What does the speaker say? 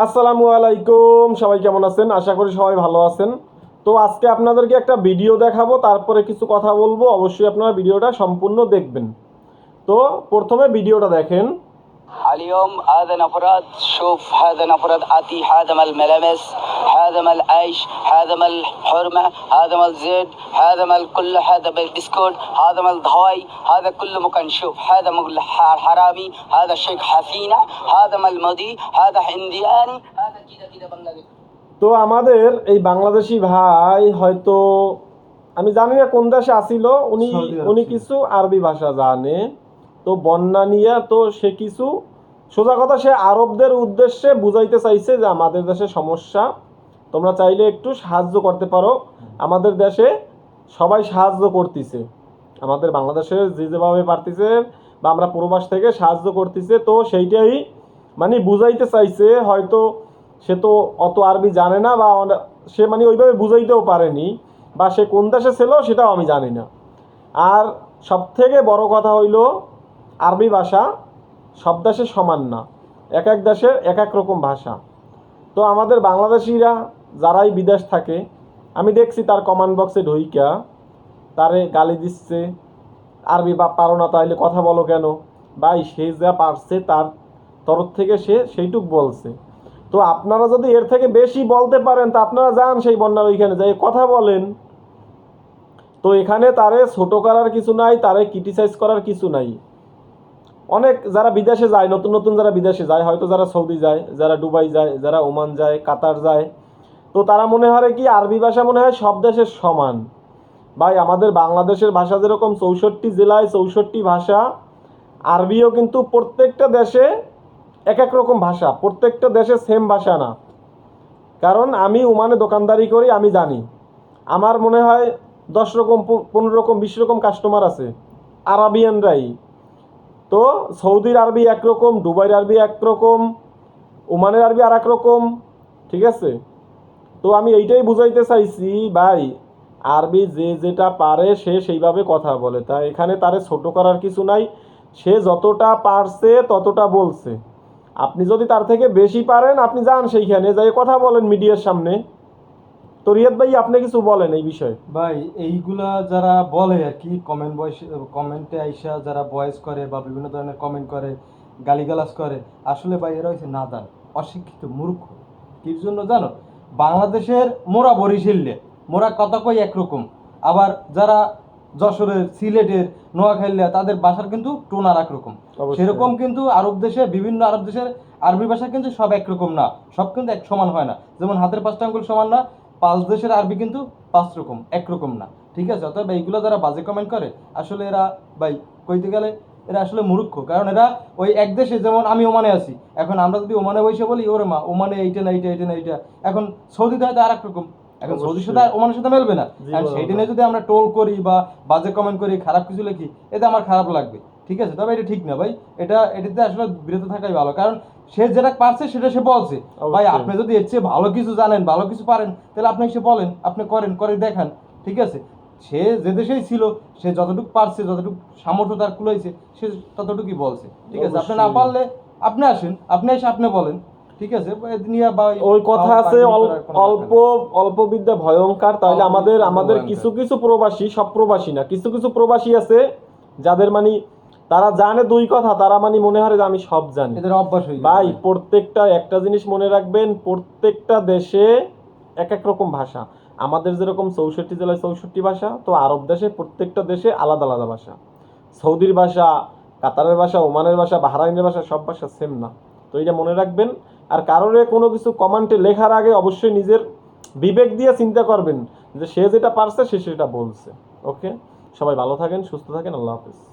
আসসালামু আলাইকুম সবাই কেমন আছেন আশা করি সবাই ভালো আছেন তো আজকে আপনাদেরকে একটা ভিডিও দেখাবো তারপরে কিছু কথা বলবো অবশ্যই আপনারা ভিডিওটা সম্পূর্ণ দেখবেন তো প্রথমে ভিডিওটা দেখেন اليوم هذا نفرات شوف هذا نفرات آتي هذا مال الملامس هذا مال العيش هذا مال الحرمة هذا مال زيت هذا مال كل هذا بالبسكوت هذا مال ضواي هذا كله ممكن نشوف هذا مال ح- حرامي هذا شيخ حفينة هذا مال مدي هذا هندياني هذا كذا كذا بنغلاديش তো আমাদের এই বাংলাদেশি ভাই হয়তো আমি জানি না কোন দেশে আসিল উনি সৌদি আরব উনি ছিল। কিছু আরবি ভাষা জানে তো বন্যা নিয়ে তো সে কিছু সোজা কথা সে আরবদের উদ্দেশ্যে বুঝাইতে চাইছে যে আমাদের দেশে সমস্যা তোমরা চাইলে একটু সাহায্য করতে পারো। আমাদের দেশে সবাই সাহায্য করতেছে। আমাদের বাংলাদেশে যে যেভাবে পারতেছে বা আমরা প্রবাস থেকে সাহায্য করতেছে, তো সেইটাই মানে বুঝাইতে চাইছে। হয়তো সে তো অত আরবি জানে না বা সে মানে ওইভাবে বুঝাইতেও পারেনি বা সে কোন দেশে ছিল সেটাও আমি জানি না। আর সব থেকে বড় কথা হইল, আরবি ভাষা সব দেশে সমান না। এক এক দেশের এক এক রকম ভাষা। তো আমাদের বাংলাদেশিরা যারাই বিদেশ থাকে, আমি দেখছি তার কমান্ড বক্সে ঢুইকা, তারে গালি দিচ্ছে, আরবি বা পারো না তাইলে কথা বলো কেন? ভাই, সে যা পারছে তার তরফ থেকে সে সেইটুক বলছে। তো আপনারা যদি এর থেকে বেশি বলতে পারেন, তা আপনারা যান সেই বন্যার ওইখানে যাই কথা বলেন। তো এখানে তারে ছোটো করার কিছু নাই, তারে ক্রিটিসাইজ করার কিছু নাই। অনেক যারা বিদেশে যায়, নতুন নতুন যারা বিদেশে যায়, হয়তো যারা সৌদি যায়, যারা দুবাই যায়, যারা ওমান যায়, কাতার যায় তো তারা মনে হয় কি, আরবি ভাষা মনে হয় সব দেশের সমান। ভাই, আমাদের বাংলাদেশের ভাষা যেরকম চৌষট্টি জেলায় চৌষট্টি ভাষা, আরবিও কিন্তু প্রত্যেকটা দেশে এক এক রকম ভাষা, প্রত্যেকটা দেশে সেম ভাষা না। কারণ আমি ওমানে দোকানদারি করি, আমি জানি। আমার মনে হয় দশ রকম পনেরো রকম, বিশ রকম কাস্টমার আছে, আরাবিয়ানরাই। তো সৌদির আরবি একরকম দুবাইয়ের আরবি একরকম ওমানের আরবি আর রকম, ঠিক আছে? তো আমি এইটাই বুঝাইতে চাইছি, ভাই, আরবি যে যেটা পারে সে সেইভাবে কথা বলে। তাই এখানে তারে ছোট করার কিছু নাই, সে যতটা পারছে ততটা বলছে। আপনি যদি তার থেকে বেশি পারেন, আপনি যান সেইখানে, যাই কথা বলেন মিডিয়ার সামনে। তো রিয়াদ ভাই, আপনি কিছু বলেন এই বিষয়ে। ভাই, এইগুলা যারা বলে আর কি কমেন্ট বয়স কমেন্টে আইসা যারা ভয়েস করে বা বিভিন্ন ধরনের কমেন্ট করে, গালিগালাজ করে, আসলে ভাই এরা হচ্ছে নাদান, অশিক্ষিত মূর্খ। কির জন্য জানো? বাংলাদেশের মোরা বরিশিল্লে মোরা কথা কই একরকম। আবার যারা যশোরের সিলেটের নোয়াখাইল্লা তাদের ভাষার কিন্তু টোন আর একরকম। সেরকম কিন্তু আরব দেশে বিভিন্ন আরব দেশের আরবি ভাষা কিন্তু সব একরকম না। সব কিন্তু এক সমান হয় না। যেমন হাতের পাঁচটা আঙ্গুল সমান না পাঁচ দেশের আরবি কিন্তু পাঁচ রকম একরকম না। ঠিক আছে? অতএব এইগুলো যারা বাজে কমেন্ট করে আসলে এরা ভাই কইতে গেলে এরা আসলে মূর্খ। কারণ এরা ওই এক দেশে যেমন আমি ওমানে আছি এখন আমরা যদি ওমানে বসে বলি ওরে মা ওমানে এইটা না এইটা এইটা না এইটা। এখন সৌদিতে হয়তো আর রকম এখন সৌদির সাথে ওমানের সাথে মেলবে না। আর সেইটা নিয়ে যদি আমরা টোল করি বা বাজে কমেন্ট করি খারাপ কিছু লিখি এতে আমার খারাপ লাগবে। ঠিক আছে? তবে এটা ঠিক না ভাই। এটা এটাতে আসলে বিরত থাকাই ভালো। কারণ সে যেটা পারছে সেটা সে বলছে। ভাই আপনি যদি এর চেয়ে ভালো কিছু জানেন ভালো কিছু পারেন তাহলে আপনি সে বলেন আপনি করেন করে দেখান। ঠিক আছে? সে যে দেশেই ছিল সে যতটুকু পারছে যতটুকু সামর্থ্য তার কুলাইছে সে ততটুকুই বলছে। ঠিক আছে? আপনি না পারলে আপনি আসেন আপনি এসে আপনি বলেন। ঠিক আছে? ওই কথা আছে অল্প অল্প বিদ্যা ভয়ঙ্কর। তাহলে আমাদের আমাদের কিছু কিছু প্রবাসী সব প্রবাসী না কিছু কিছু প্রবাসী আছে যাদের মানে তারা জানে দুই কথা তারা মানে মনে হয় যে আমি সব জানি। এদের অভ্যাস ভাই প্রত্যেকটা একটা জিনিস মনে রাখবেন প্রত্যেকটা দেশে এক এক রকম ভাষা। আমাদের যেরকম চৌষট্টি জেলায় চৌষট্টি ভাষা, তো আরব দেশে প্রত্যেকটা দেশে আলাদা আলাদা ভাষা। সৌদির ভাষা, কাতারের ভাষা, ওমানের ভাষা, বাহরাইনের ভাষা, সব ভাষা সেম না। তো এটা মনে রাখবেন। আর কারোরে কোনো কিছু কমান্টে লেখার আগে অবশ্যই নিজের বিবেক দিয়ে চিন্তা করবেন যে সে যেটা পারছে, সে সেটা বলছে। ওকে সবাই ভালো থাকেন, সুস্থ থাকেন, আল্লাহ হাফিজ।